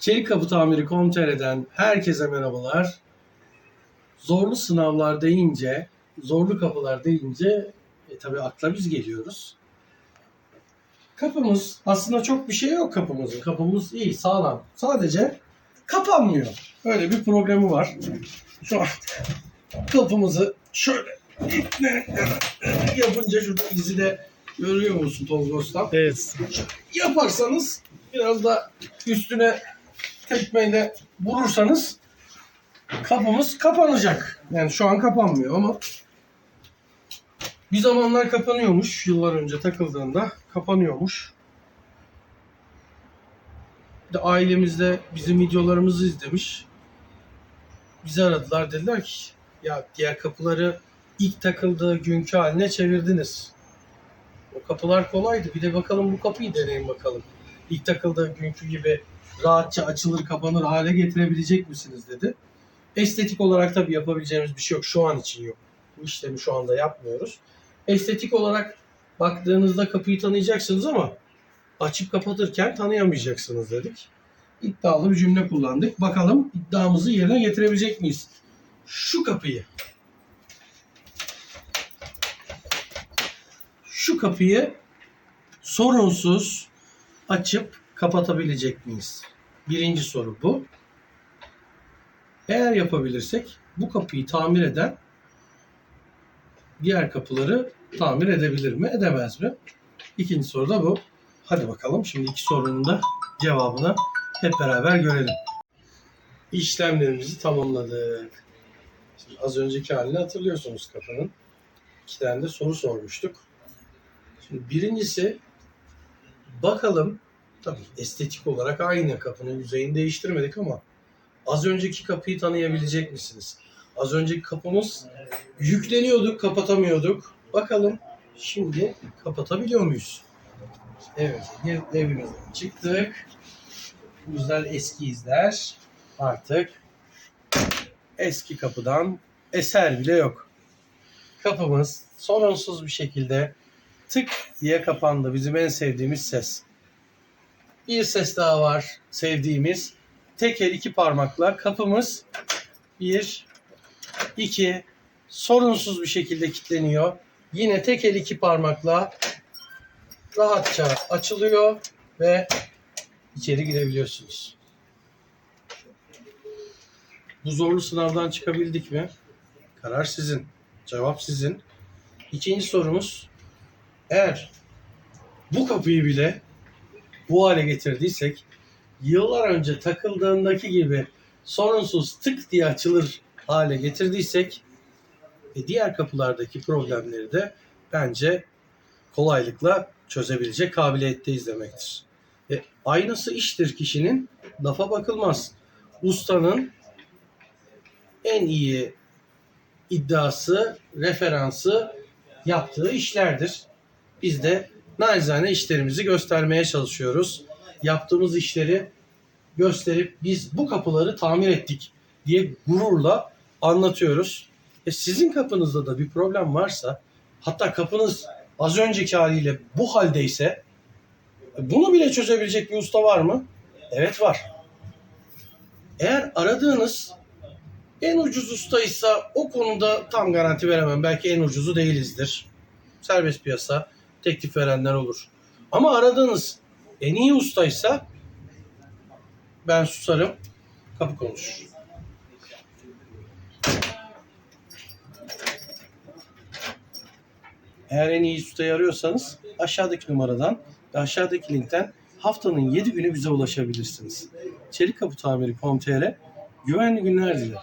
Çelik Kapı Tamiri Komtere'den herkese merhabalar. Zorlu sınavlar deyince, zorlu kapılar deyince e, tabii akla biz geliyoruz. Kapımız aslında çok bir şey yok kapımızın. Kapımız iyi, sağlam. Sadece kapanmıyor. Öyle bir problemi var. Şu an kapımızı şöyle iple yapınca şurada izi de görüyor musun Tolgos'tan? Evet. yaparsanız biraz da üstüne tekmeyle vurursanız kapımız kapanacak. Yani şu an kapanmıyor ama bir zamanlar kapanıyormuş. Yıllar önce takıldığında kapanıyormuş. Bir de ailemizde bizim videolarımızı izlemiş. Bizi aradılar dediler ki ya diğer kapıları ilk takıldığı günkü haline çevirdiniz. O kapılar kolaydı. Bir de bakalım bu kapıyı deneyin bakalım. İlk takıldığı günkü gibi rahatça açılır kapanır hale getirebilecek misiniz dedi. Estetik olarak tabii yapabileceğimiz bir şey yok. Şu an için yok. Bu işlemi şu anda yapmıyoruz. Estetik olarak baktığınızda kapıyı tanıyacaksınız ama açıp kapatırken tanıyamayacaksınız dedik. İddialı bir cümle kullandık. Bakalım iddiamızı yerine getirebilecek miyiz? Şu kapıyı şu kapıyı sorunsuz açıp kapatabilecek miyiz? Birinci soru bu. Eğer yapabilirsek bu kapıyı tamir eden diğer kapıları tamir edebilir mi, edemez mi? İkinci soru da bu. Hadi bakalım şimdi iki sorunun da cevabını hep beraber görelim. İşlemlerimizi tamamladık. Şimdi az önceki halini hatırlıyorsunuz kapının. İki tane de soru sormuştuk. Şimdi birincisi bakalım tabii estetik olarak aynı kapının yüzeyini değiştirmedik ama az önceki kapıyı tanıyabilecek misiniz? Az önceki kapımız yükleniyorduk, kapatamıyorduk. Bakalım şimdi kapatabiliyor muyuz? Evet, evimizden çıktık. Güzel eski izler. Artık eski kapıdan eser bile yok. Kapımız sorunsuz bir şekilde tık diye kapandı. Bizim en sevdiğimiz ses. Bir ses daha var sevdiğimiz. Tek el iki parmakla kapımız bir, iki sorunsuz bir şekilde kilitleniyor. Yine tek el iki parmakla rahatça açılıyor ve içeri girebiliyorsunuz. Bu zorlu sınavdan çıkabildik mi? Karar sizin. Cevap sizin. İkinci sorumuz eğer bu kapıyı bile bu hale getirdiysek yıllar önce takıldığındaki gibi sorunsuz tık diye açılır hale getirdiysek e, diğer kapılardaki problemleri de bence kolaylıkla çözebilecek kabiliyetteyiz demektir. E, aynısı iştir kişinin lafa bakılmaz. Ustanın en iyi iddiası, referansı yaptığı işlerdir. Biz de naçizane işlerimizi göstermeye çalışıyoruz. Yaptığımız işleri gösterip biz bu kapıları tamir ettik diye gururla anlatıyoruz. E sizin kapınızda da bir problem varsa hatta kapınız az önceki haliyle bu haldeyse e, bunu bile çözebilecek bir usta var mı? Evet var. Eğer aradığınız en ucuz ustaysa o konuda tam garanti veremem. Belki en ucuzu değilizdir. Serbest piyasa teklif verenler olur. Ama aradığınız en iyi ustaysa ben susarım. Kapı konuşur. Eğer en iyi ustayı arıyorsanız aşağıdaki numaradan ve aşağıdaki linkten haftanın 7 günü bize ulaşabilirsiniz. Çelik Kapı Tamiri.com.tr güvenli günler diler.